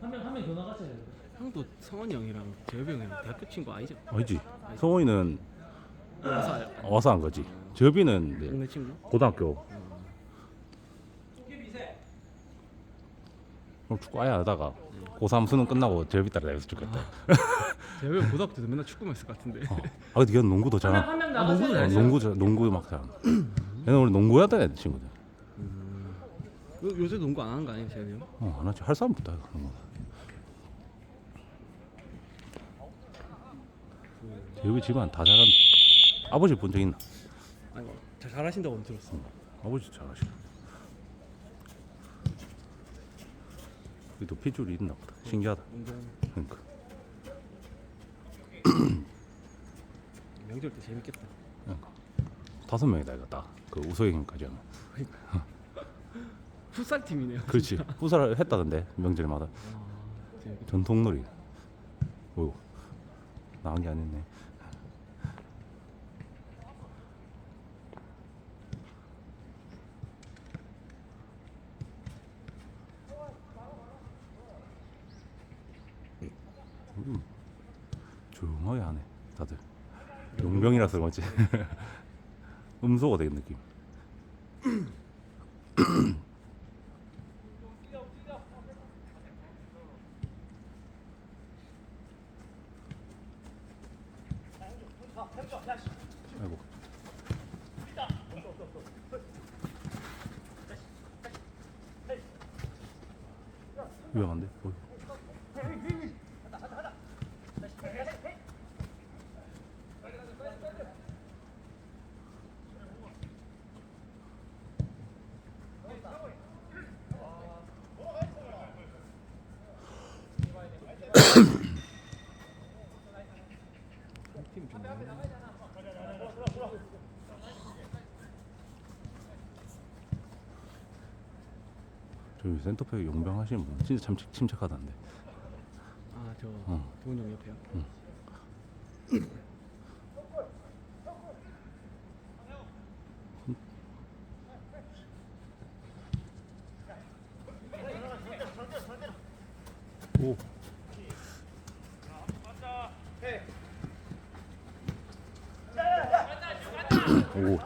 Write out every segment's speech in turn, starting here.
한명 한 명 더 나갔어야 돼. 형도 성원이 형이랑 재엽이 형이랑 대학교 친구 아니죠? 아니지. 성호이는 와서 와서 한 거지. 저비는 네, 동네 친구? 고등학교. 그럼 축구 아예 안 하다가 고3 수능 끝나고 저비 따라 다녔을 좋겠다. 재엽이 형 고등학교 때도 맨날 축구만 했을 것 같은데 아 근데 걔는 농구도 잘하. 한명 아, 나갔어야 돼. 어, 농구 잘- 농구 막 잘. 얘는 원래 농구 하던 애 친구들. 요, 요새 농구 안 하는 거 아니에요 재엽이 형? 어, 안 하지. 할 사람부터 하는 거. 여기 집안 다 잘한다. 아버지 본 적 있나? 아니 잘 잘하신다고 들었어 아버지 잘하시네. 여기도 핏줄이 있나 보다. 신기하다. 운동 그러니까. 명절 때 재밌겠다 그러니까. 다섯 명이다 이거 딱. 그 우소형까지 하면. 풋살 팀이네요 그렇지. 후사를 했다던데 명절마다. 아, 전통놀이. 오. 나한 게 아니네. 음, 조용하게 하네 다들 용병이라서 그런지 음소가 되는 느낌 아이고 위험한데? 어이. 저기 센터백 용병 하시는 분 진짜 참 침- 침착하다는데 아 저 어. 도훈 형 옆에요? 오. 오. 오.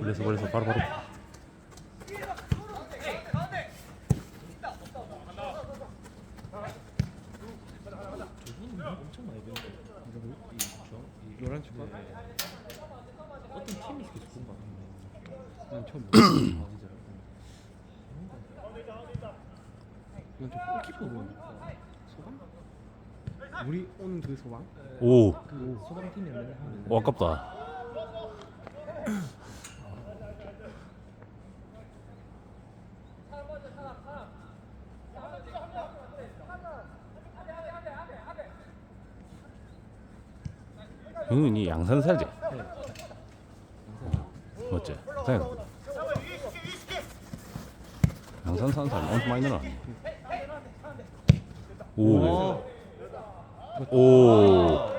걸려서 걸려서 바로 바로 저분은 엄청 많이 배운 거. 누구? 이 노란 축구? 어떤 팀이 계속 본거 같은데. 난 처음 아 봤어 진짜요? 난저 골키퍼 보는 소방? 우리 오는 그 소방? 오. 그 소방팀이 맨날 하는. 오 아깝다 형이 양산 살지? 맞지? 양산이 양산 사는 사람 엄청 많이 늘어났네 오. 오.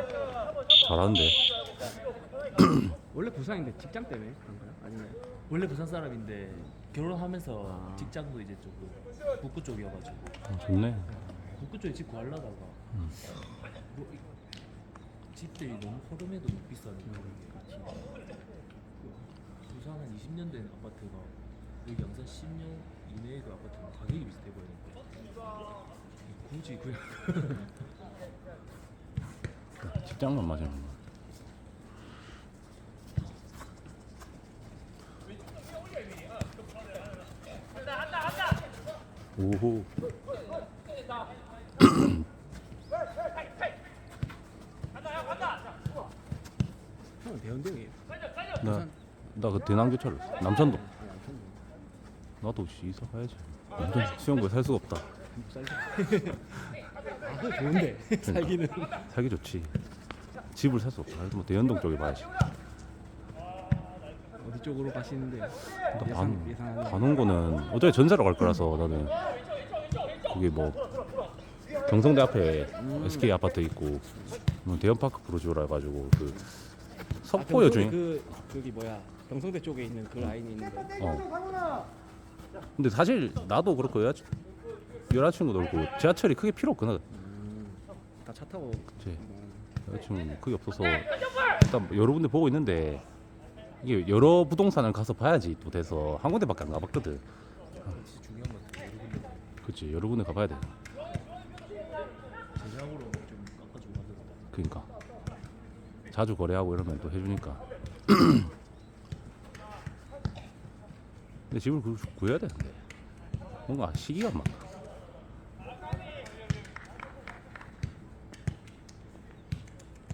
잘하는데. 원래 부산인데 직장 때문에 그런 거야? 아니면 원래 부산 사람인데 결혼하면서 아. 직장도 이제 조금 북구 쪽이어가지고 어, 좋네. 북구 쪽에 집 구하려다가 음. 뭐 이- 집들이 너무 허름해도 못 같이 부산 한 20년 된 아파트가 여기 양산 10년 이내의 그 아파트는 가격이 비슷해 보이니까 굳이 그냥 직장만 맞으면. 오호. 형은 대현동이에요 나, 나그 대남교차로 남천동. 네, 나도 씨 이사 가야지. 완전 수영구에 살 수가 없다. 아, 좋은데 살기는. 살기 좋지. 집을 살 수 없다. 그래서 뭐 대연동 쪽에 봐야지. 어디 쪽으로 가시는데? 나 예상 예상하는. 가는 거는 어차피 전자로 갈 거라서 나는 그게 뭐 경성대 앞에 음. SK 아파트 있고 뭐 대연파크 프로지오라 해가지고 그 아, 석포 여중에 그 저기 뭐야 경성대 쪽에 있는 그 라인이 있는데. 어. 근데 사실 나도 그렇고 여자 여자친구도 그렇고 지하철이 크게 필요 없거든. 음, 다차 타고. 그치. 뭐, 여자친구 크게 없어서 일단 여러 군데 보고 있는데 이게 여러 부동산을 가서 봐야지 또 돼서 한 군데밖에 안 가봤거든. 진짜 중요한 건 여러 군데 그치 여러 군데 가봐야 돼. 제작으로 좀 깎아주고 하더라고. 그러니까 자주 거래하고 이러면 또 해주니까. 근데 집을 구- 구해야 되는데 뭔가 시기가 안 맞다.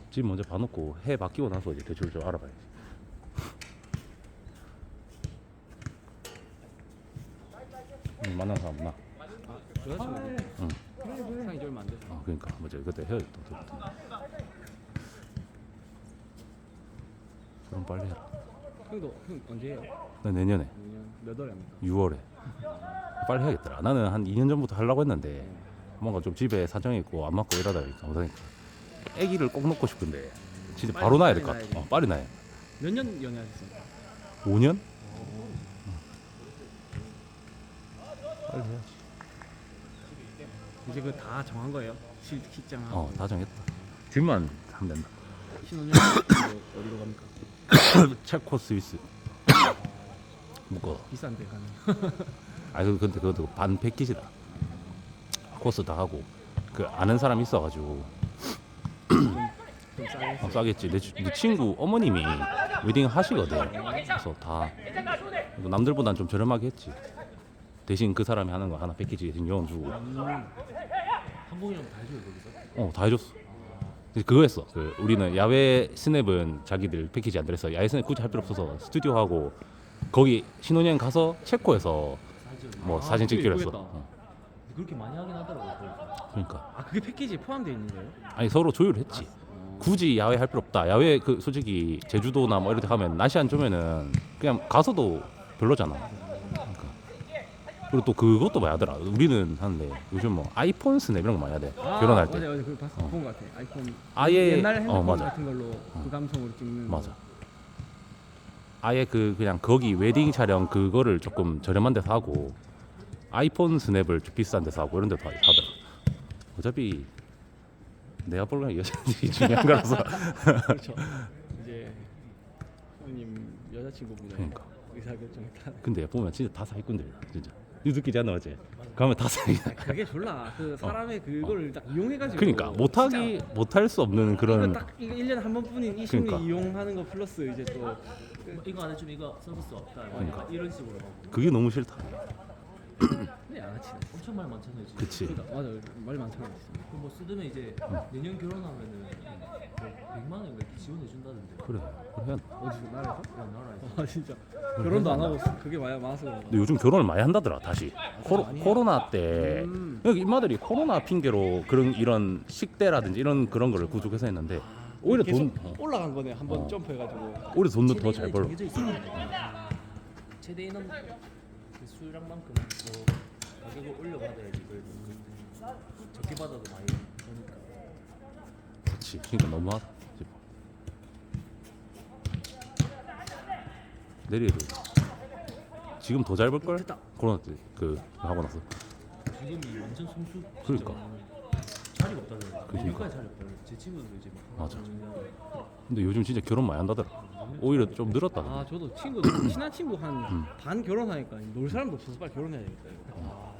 집 먼저 봐놓고 해 바뀌고 나서 이제 대출 좀 알아봐야지. 음, 만난 사람 없나? 아. 응. 상이 좀 얼마. 아 그러니까 맞아 그때 헤어졌다. 그럼 빨리 해라. 형도 형 언제예요? 나 내년에 내년 몇 월에 합니까? 6월에 빨리 해야겠더라. 나는 한 2년 전부터 하려고 했는데 뭔가 좀 집에 사정이 있고 안 맞고 이러다 보니까 못하니까 아기를 꼭 놓고 싶은데 진짜 빨리- 바로 낳아야 될 빨리 것 같아. 낳아야 어, 빨리 낳아야. 몇년 연애하셨어요? 5년? 빨리 해야지. 이제 그 다 정한 거예요? 시, 시장 어, 다 정했다. 집만 하면 된다. 신혼여행 뭐 어디로 갑니까? 체코 스위스. 묶어. 비싼데 가는. 아그 근데 그것도 반 패키지다. 코스 다 하고 그 아는 사람 있어가지고. 어, 싸겠지. 내, 치- 내 친구 어머님이 웨딩 하시거든. 그래서 다뭐 남들보단 좀 저렴하게 했지. 대신 그 사람이 하는 거 하나 패키지 대신 요원 주고 음, 한국이랑 다 해줘요 거기서. 어 다 해줬어. 근데 그거 했어. 그 우리는 야외 스냅은 자기들 패키지 안 들었어. 야외 스냅 굳이 할 필요 없어서 스튜디오 하고 거기 신혼여행 가서 체코에서. 뭐 아, 사진 찍기로 했어. 어, 그렇게 많이 하긴 하더라고. 그러니까 아 그게 패키지에 포함되어 있는 거예요? 아니 서로 조율했지. 어. 굳이 야외 할 필요 없다. 야외 그 솔직히 제주도나 뭐 이런 데 가면 날씨 안 좋으면은 그냥 가서도 별로잖아. 그리고 또 그것도 많이 하더라. 우리는 하는데 요즘 뭐 아이폰 스냅 이런 거 많이 하대. 아, 결혼할 때. 맞아 맞아 그거 봤어 어. 본것 같아 아이폰 아예- 옛날 어, 핸드폰 맞아. 같은 걸로 그 감성으로 찍는 맞아. 아예 그 그냥 거기 웨딩 촬영 그거를 조금 저렴한 데서 하고 아이폰 스냅을 좀 비싼 데서 하고 이런 데도 하- 하더라. 어차피 내가 볼래 여자들이 중요한 거라서. 그렇죠 이제 형님 여자친구분의 그러니까. 의사결정에 따라 근데 보면 진짜 다 사기꾼들이다. 진짜. 않나 어제? 가면 다 사기. 그게 졸라 그 사람의 그거를 딱 이용해가지고 그러니까 못하기 못할 수 없는 이거 그런 딱 이거 1년에 한 번뿐인 이 심리 그러니까. 이용하는 거 플러스 이제 또뭐 이거 안 해주면 이거 서비스 없다. 그러니까. 약간 이런 식으로 하고. 그게 너무 싫다. 근데 양아치네 엄청 말 많잖아요 지금. 그치. 그러니까 맞아 말 많잖아 그뭐 쓰드면 이제 내년 결혼하면은 뭐 100만 원 이렇게 지원해 준다던데. 그래. 그래. 어디서 나라에서? 그런 나라에서. 아 진짜 결혼도 안 하고 그게 많이 많아서 근데 요즘 결혼을 많이 한다더라 다시. 코로, 많이 해? 코로나 때 음. 여기 임마들이 코로나 핑계로 그런 이런 식대라든지 이런 그런 거를 구축해서 했는데 오히려 돈 계속 어, 올라간 거네 한번 어. 점프해가지고 오히려 돈도 더 잘 벌어. 정해져 있었는데. 최대 인원 그 수량만큼 뭐 가격을 올려받아야지 그래도 그 적게 받아도 많이 버니까. 그렇지. 그러니까 너무하다. 지금. 내리도 지금 더 잘 벌 걸? 됐다. 코로나 때 그 하고 나서. 지금이 완전 성수. 그러니까. 자리가 없다는. 그러니까. 자리 없다는. 제 친구들도 이제 막. 맞아. 근데 요즘 진짜 결혼 많이 한다더라. 오히려 좀 늘었다. 아 저도 친구들 친한 친구 음. 한반 결혼하니까 놀 사람도 없어서 빨리 결혼해야 되겠다 이거.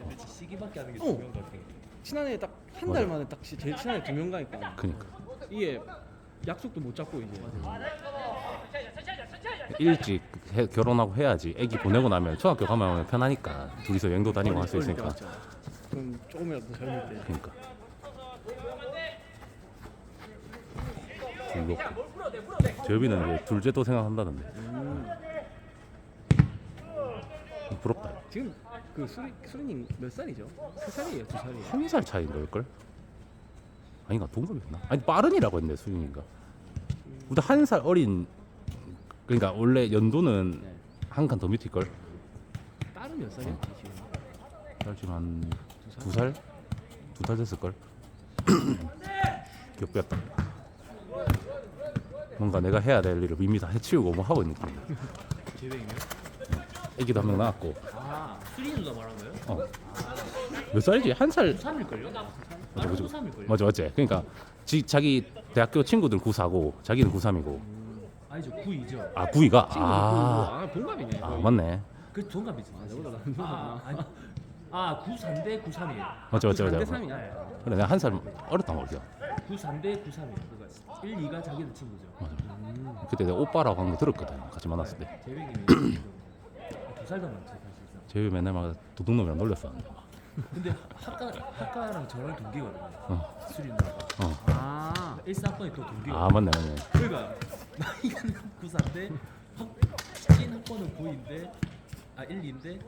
근데 진짜 시기밖에 하는 게 어. 중요한 것 같아. 친한 애 딱한 맞아. 달 만에 딱 시- 제일 친한 애 두 명 가니까 그니까 이게 약속도 못 잡고 이제 일찍 해- 결혼하고 해야지. 애기 보내고 나면 초등학교 가면 편하니까 둘이서 여행도 다니고 할수 어릴 때 있으니까. 맞죠. 그럼 조금이라도 더 젊을 때 그러니까. 즐겁고. 재엽이는 이제 둘째도 생각한다던데. 음. 부럽다. 지금 그 수리 수리님 몇 살이죠? 세 살이에요, 두 살이에요? 한 살 차이인 걸? 아닌가 동갑이었나? 아니 빠른이라고 했는데 수윤이가. 우리 한살 어린 그러니까 원래 연도는 네. 한 칸 더 밑일 걸. 딸은 몇 살이야? 지금 살 지금 한두두 살? 두 살 됐을 걸. 기억됐다. 뭔가 내가 해야 될 일을 이미 다 해치우고 뭐 하고 있는 느낌이야. 재백이면? 애기도 한 명 낳았고. 아 수리 누가 말한 거예요? 어. 몇 살이지? 한 살. 93일걸요? 맞아, 맞아. 93일걸요? 맞지 맞지. 그러니까 지, 자기 대학교 친구들 94고 자기는 93이고. 아니죠 92죠 아 9위가 친구 아. 아 동갑이네. 아 거의. 맞네. 그 동갑이지 아, 나은 아, 아니, 아 93대 93이에요 맞지 맞지 맞지. 3대 맞지. 3이야. 그래 내가 한살 어렸단 말이야. 93대 93이에요 그러니까 1, 2가 자기들 친구죠 맞아. 음. 그때 내가 오빠라고 한 거 들었거든. 같이 만났을 때. 재백이면 두살 더 많죠 사실상 제이 맨날 막 도둑놈이랑 놀렸어. 근데 학과, 학과랑 저랑 동기거든요 어. 수리 누나가 어. 아. 1사학번이 또 동기거든요 아 맞네 맞네. 그러니까 나이가 93인데 찐 학번은 9인데 아 1인데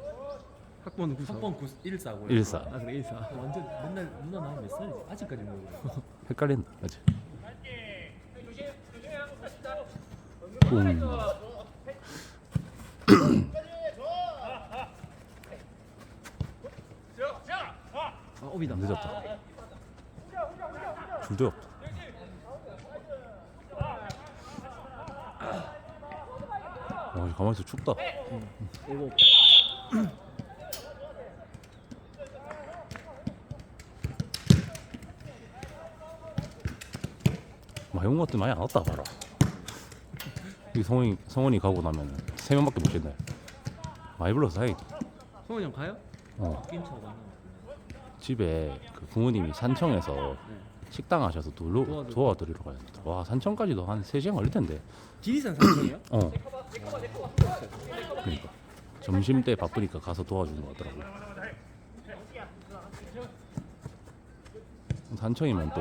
학번 9사. 학번 9 1사고 14. 아 그래 1사. 완전 맨날 누나 나이 몇 살이지? 아직까지 모르겠어 헷갈린다. 맞지. 음. 아 오비다. 늦었다. 줄도 없다. 와, 가만히 있어 춥다. 오 온것 같아 많이 안 왔다 봐라. 이 성원이 성원이 가고 나면 세 명밖에 못 겠네. 많이 불러서 다행이다. 성훈이 형 가요? 어, 게임 차고 만나 집에 그 부모님이 산청에서 네. 식당 하셔서 도와드- 도와드리러 가야 된다. 와 산청까지도 한 3시간 걸릴 텐데. 지리산 삼성이요? 어. 그러니까 점심 때 바쁘니까 가서 도와주는 거 같더라고. 산청이면 또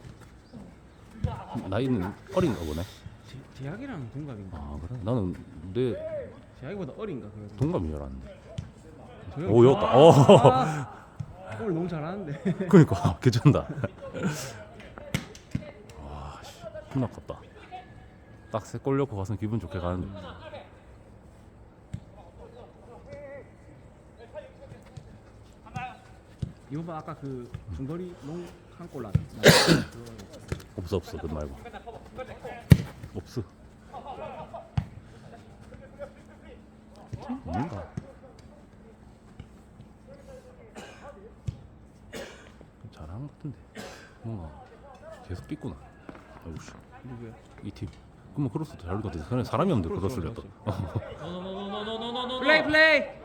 나이는 어린가 보네. 제, 재학이랑 동갑인가? 아 그래? 나는 내 재학이보다 어린가 그래서. 동갑인 줄 알았는데. 저 형- 오 여웠다. 오. 아, 오늘 너무 잘하는데. 그러니까 괜찮다. 와, 씨, 겁나 컸다. 딱세골 넣고 가서 기분 좋게 가는데. 이번 번 아까 그 중거리 농한골 나. 없어 없어 그 말고. 없어. 뭔가. 잘하는 것 같은데. 뭔가 계속 삐꾸나. 아이고 씨. 이팀. 그럼 크로스도 잘올것 같아 사람이 없는데 크로스를 또 플레이 플레이!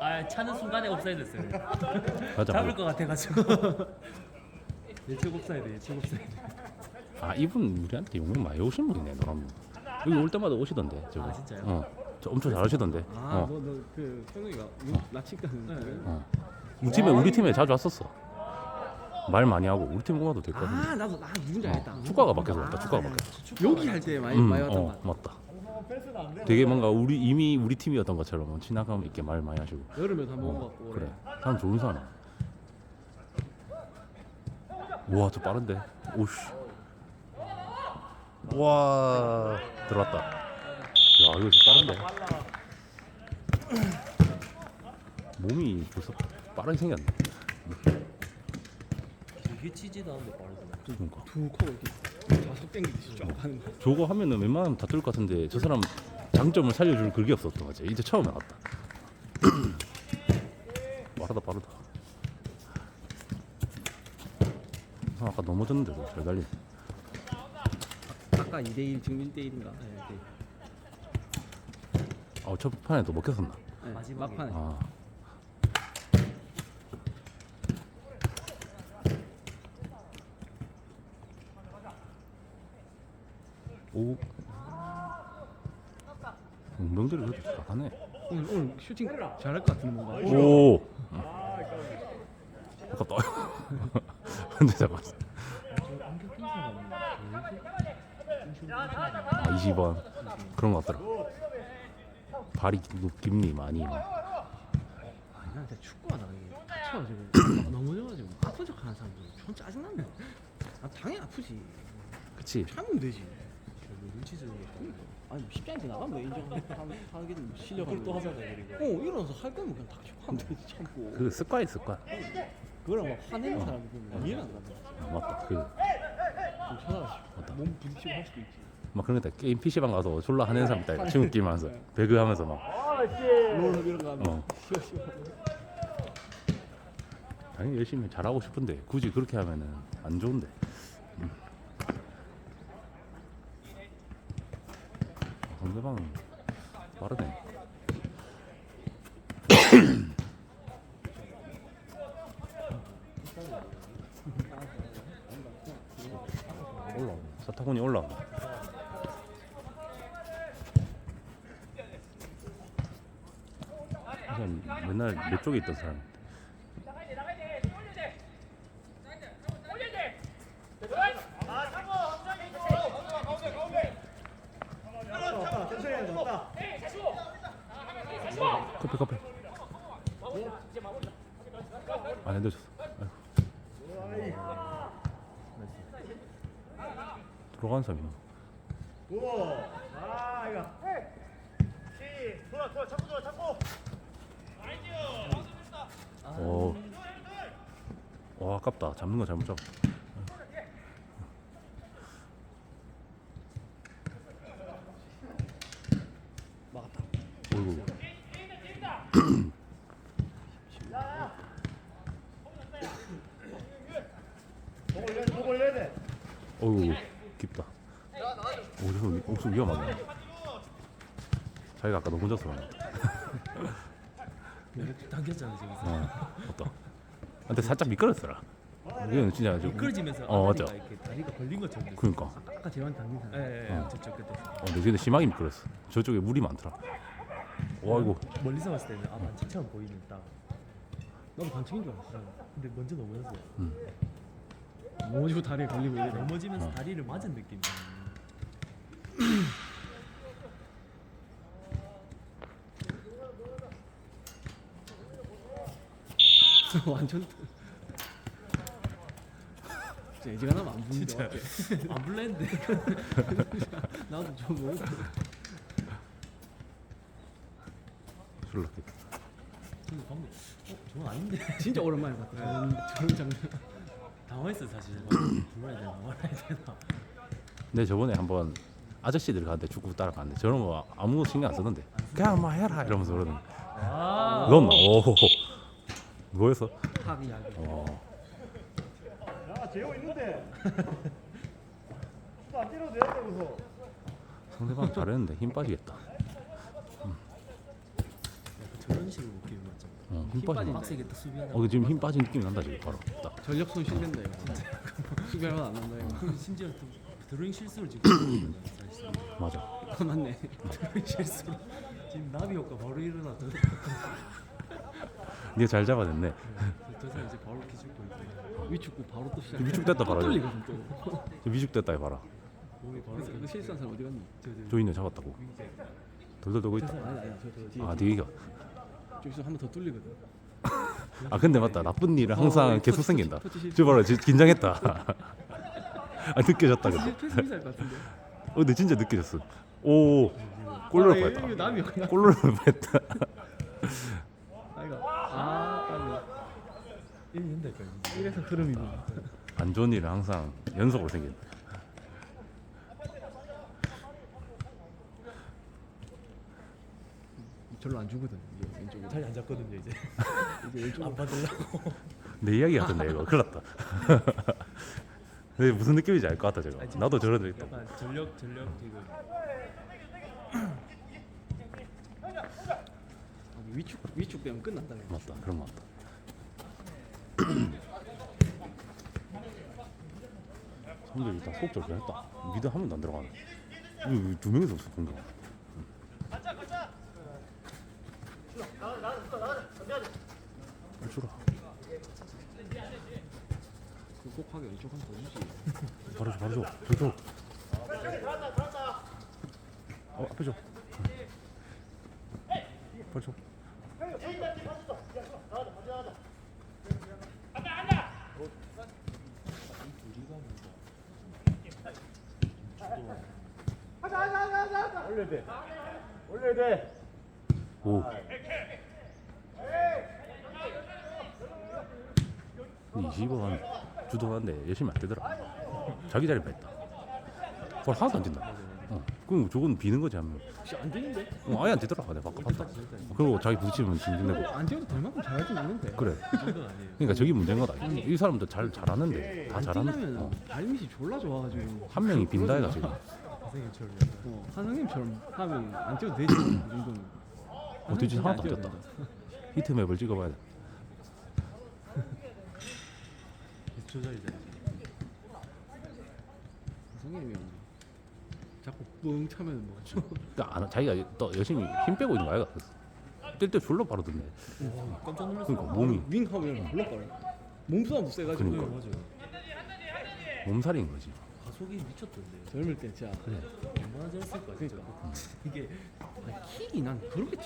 아 차는 순간에 업사이드 됐어요 가자. 잡을 것 같아가지고 예측 업사이드 예측 업사이드 아 이분 우리한테 용역 많이 오신 분이네 노란 분. 여기 올 때마다 오시던데 저거. 아, 진짜요? 어. 저 엄청 잘하시던데. 아, 어. 너너그 나치까는 네. 어. 우리 팀에 우리 팀에 자주 왔었어. 말 많이 하고 우리 팀 오가도 될 것 같은데. 아, 나도 나 누군지 알겠다. 축가가 바뀌어서 왔다. 아, 축가가 네. 바뀌어. 여기 할 때 많이 음, 많이 왔던 어, 것 같아. 맞다. 되게 뭔가 우리 이미 우리 팀이었던 것처럼 지나가면 이렇게 말 많이 하시고. 여름에도 한번 어, 먹고 그래. 사람 좋은 사람. 우와 저 빠른데? 오씨. 와 들어왔다. 야 이거 진짜 빠른데? 몸이 벌써 빠르게 생겼네. 되게 치지도 않은데 빠르구나. 그러니까. 툭 하고 이렇게 자석 땡기듯이 쫙 하는 거. 저거 하면은 웬만하면 다 뚫을 것 같은데 저 사람 장점을 살려줄 그게 없었던 거지 이제 처음 알았다 빠르다 빠르다 아, 아까 넘어졌는데도 잘 달리네 아까 2대1 지금 1대1인가? 네, 아, 첫 판에도 먹혔었나 네. 마지막에. 막판에. 아. 오. 운동들이 그래도 잘하네. 오늘 오늘 슈팅 잘할 것 같은데 뭔가. 오. 아깝다. 근데 잠깐. 아, 20번 그런 거 같더라. 발이 깁- 깁니 많이. 아니 진짜 축구하다가 이게 다쳐가지고 넘어져가지고 아픈 척 하는 사람들 좀 짜증나네. 아 당연히 아프지. 그치? 참으면 되지. 눈치 주는 거. 아니 뭐 십자인데 나가면 인정하기는 뭐 실력 그걸 또 하잖아 그리고. 어 일어나서 할 거면 그냥 닥치고 하면 되지 참고. 그 습관이 습관. 그거랑 막 화내는 사람이 보면 이해가 안 간다. 아, 맞다. 그. 좀 찾아가지고. 몸 부딪히고 할 수도 있지. 막 그런 거 있다. 게임 PC방 가서 졸라 하는 사람 있다. 친구 게임 하면서 배그 하면서 막 롤 이런 거 하면 어. 당연히 열심히 잘하고 싶은데 굳이 그렇게 하면은 안 좋은데. 음. 아, 상대방 빠르네. 올라. 사타구니 올라. 맨날 내 쪽에 있던 사람. 커피. 안 해도 줬어. 들어간 사람이. 오. 와 아깝다. 잡는 거 잘못 잡. 막았다. 어이구. 어이구 깊다. 오, 저 위- 엄청 위험하네. 자기가 아까 너무 졌어. 당겼잖아 지금. 어, 맞다. 근데 살짝 미끄러졌더라. 이건 진짜 좀. 미끄러지면서 어, 맞아. 이렇게 다리가 걸린 것처럼 됐어. 그러니까. 아까 재환 당긴 사람. 예, 예, 어. 저쪽 끝에. 어, 근데 근데 심하게 미끄러졌어. 저쪽에 물이 많더라. 와 이거. 멀리서 봤을 때는 아 반칙처럼 보이는 딱. 나도 반칙인 줄 알았어. 근데 먼저 넘어졌어. 음. 뭐지고 다리에 걸리고 이래. 넘어지면서 어. 다리를 맞은 느낌. 완전. 진짜 애지간하면 안 부는 진짜. 안 불렀는데. 나도 좀 뭐. 근데 방금 어 저건 아닌데. 진짜 오랜만에 봤다. 저런, 저런 장면. 당황했어 사실. 불러야 되나 말아야 되나. 근데 저번에 한번 아저씨들 가는데 축구 따라가는데 저런 거 아무 신경 안 쓰는데 그냥 막 해라 이러면서 그러는. 아. 넌 오. 뭐였어? 탁 이야기. 어. 야, 재호 있는데. 안 때려도 되는데 상대방 잘했는데 힘 빠지겠다. 약간 저런 식으로 기분 맞잖아. 어, 힘 힘. 빠진다. 빡세게 딱 수비하는. 어, 지금 힘 빠진 느낌이 난다 지금 바로. 딱. 전력 손실된다 이거. 수비할 만안 난다 이거. 그 심지어 또 드로잉 실수를 지금 사실. 맞아. 아, 맞네. 드로잉 실수로 지금 나비 효과 바로 일어났던. 네가 잘 잡아냈네. 저 사람 이제 바로 기죽고 있고 위축구 바로 또 시작. 위축됐다 바로. 또. 미죽됐다 해봐라. 몸이 바로 그래서 그 실수한 사람 어디 갔니? 저저 조인을 잡았다고. 돌돌 돌고 있다. 아니 아니 저 저 뒤에. 아, 네가 저기서 한 번 더 뚫리거든. 아 근데 맞다 나쁜 일은 항상 어, 계속 터치, 생긴다. 터치 실패. 저 봐라 진짜 긴장했다. 아 느껴졌다 근데. 패스 미사일 같은데. 어 근데 진짜 느껴졌어. 오 골로 아, 뻔했다. 남이었구나. 골로 뻔했다. 아이가. 아, 1 년달까지. 빨리. 이래서 흐름이구나. 안 좋은 일은 항상 연속으로 생긴다. 별로 안 주거든. 이게 왼쪽으로. 자리 안 잡거든요 이제. 이제 왼쪽으로. 안 받으려고. 내 이야기 같은데 이거 큰일 났다. 근데 무슨 느낌인지 알 것 같다 제가. 나도 저런 적 있다. 약간 전력 전력 지금 아니, 위축 위축 되면 끝난다. 그냥. 맞다 거 같다. 성적이 일단 속 절편했다. 미드 한 번도 안 들어가네. 왜두 명이서 공격. 빨리 주라. 더 주지. 바로 줘 바로 줘. 줘 줘. 어 앞에 줘. 빨리 줘. 올려야 돼. 올려야 돼. 오. 20원 주도하는데 열심히 안 뛰더라. 자기 자리 뺐다. 그걸 하나도 안 뛴다. 어. 그럼 저건 비는 거지 하면. 혹시 안 되는데? 어, 아예 안 뛰더라. 내가 바꿔 봤다. 그리고 자기 부딪히면 진진되고. 안 뛰어도 될 만큼 잘하긴 있는데. 그래. 이 정도는 아니에요. 그러니까 저기 문제인 거다. 이 사람도 잘 잘하는데 다 안 잘하는. 뛰려면 어. 발밑이 졸라 좋아가지고. 한 명이 빈다 해가 지금. 선생님처럼 어, 하면 안 뛰어도 되지. 이 정도는. 어, 한성님 하나도 안 뛰어도 뛰었다. 된다. 히트맵을 찍어봐야 돼. 조절이다. 한성님이 자꾸 뻥 차면 뭐. 그러니까 안, 자기가 또 열심히 힘 빼고 있는 거야. 뛸때 졸로 바로 듣네. 깜짝 놀랐어. 그러니까 몸이 윙 하면 불렀거든. 몸싸움도 세가지고. 그러니까. 맞아요. 몸살인 거지. 가속이 미쳤던데. 젊을 때 진짜. 그래. 얼마나 잘했을까 진짜. 이게 아니, 킥이 난 그렇게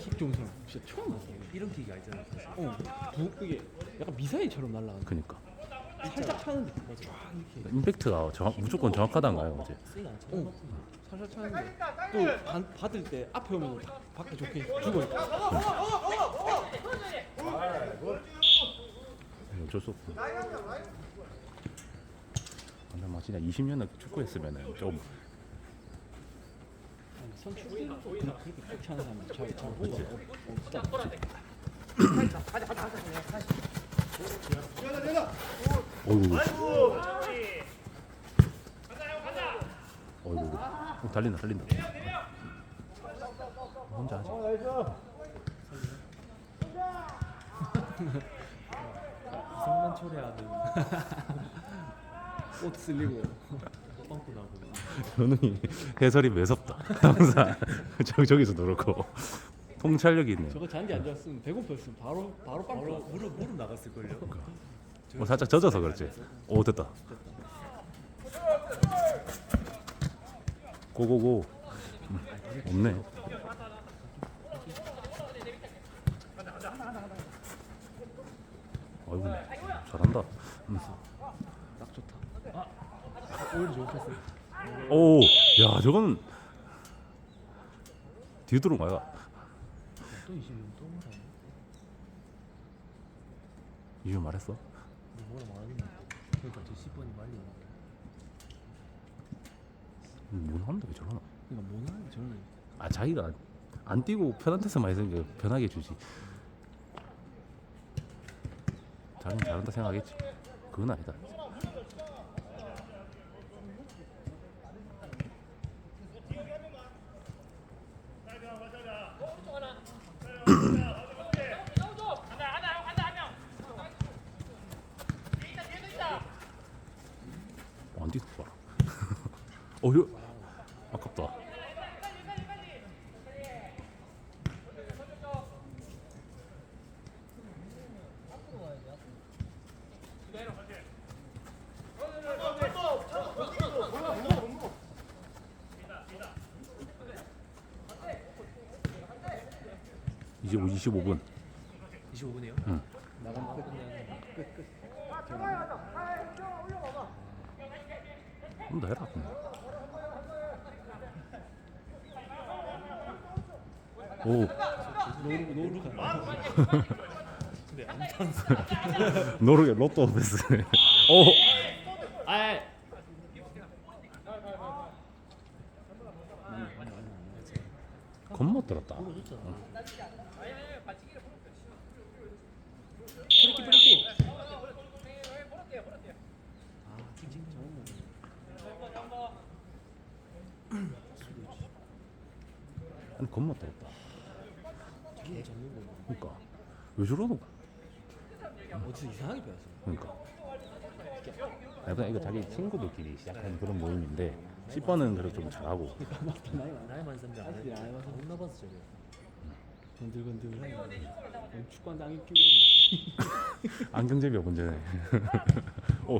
킥 좋은 사람 진짜 처음 봤어. 이런 킥이 아니잖아요. 사실. 어, 부, 이게 약간 미사일처럼 날아가는. 그러니까. 살짝 차는데 맞아. 쫙 이렇게 임팩트가 정확, 무조건 정확하단가요 어제. 세게 안 차는 어. 것 같은데. 살살 차는데 또 반- 받을 때 앞에 오면 바- 밖에 좋게 죽어 있고. 어쩔 수 없고. 근데 막 진짜 20년을 축구했으면은 좀 선출도 그렇게 킥 차는 사람 잘, 잘 보고 없다. 어이구. 어이구. 어, 달린다 달린다. 혼자 하지. 성만 초래하는 옷 쓸리고. 빵꾸 나고. 현웅이 해설이 매섭다. 항상 저 저기서 그렇고 통찰력이 있네요. 저거 잔디 안 좋았으면 배고팠으면 바로 바로 빵 바로 무릎 무릎 나갔을 걸요. 뭐 살짝 젖어서 그렇지. 오 됐다. 고고고. 음, 없네. 아이고 잘한다. 음. 딱 좋다. 아, 오히려 좋겠어요. 오, 야 저건 뒤로 들어가요. 2020년 또 뭐라 이유 말했어? 뭐 뭐라 말하겠냐 그러니까 저 10번이 말려 모나한다 왜 저러나? 그러니까 모나는 저러나 아 자기가 안, 뛰고 편한 데서만 있으니까 편하게 주지. 자기는 잘한다 생각하겠지. 그건 아니다. 어휴, 아깝다. 이제 25분. 25분이요? 응. 나 끝끝 좀더 해라. 그냥. 오, 노루 노루 근데 안찬 스. 노르게 로또 베스. 오, 아이 겁못 들었다. 좋잖아. 프리키 프리키 아 칭칭 잘못 먹네 아니 겁못 들었다. 그러니까 왜 저러노? 어디서 이상하게 배웠어 그러니까. 약간 이거 자기 친구들끼리 시작한 그런 모임인데 10번은 그래도 좀 잘하고 나이 많아 나이만 선배 안 아직도 나이 많아서. 못 나봐서 저래. 건들건들하게 축구한 당일 끼고 안경제비가 문제네. 오,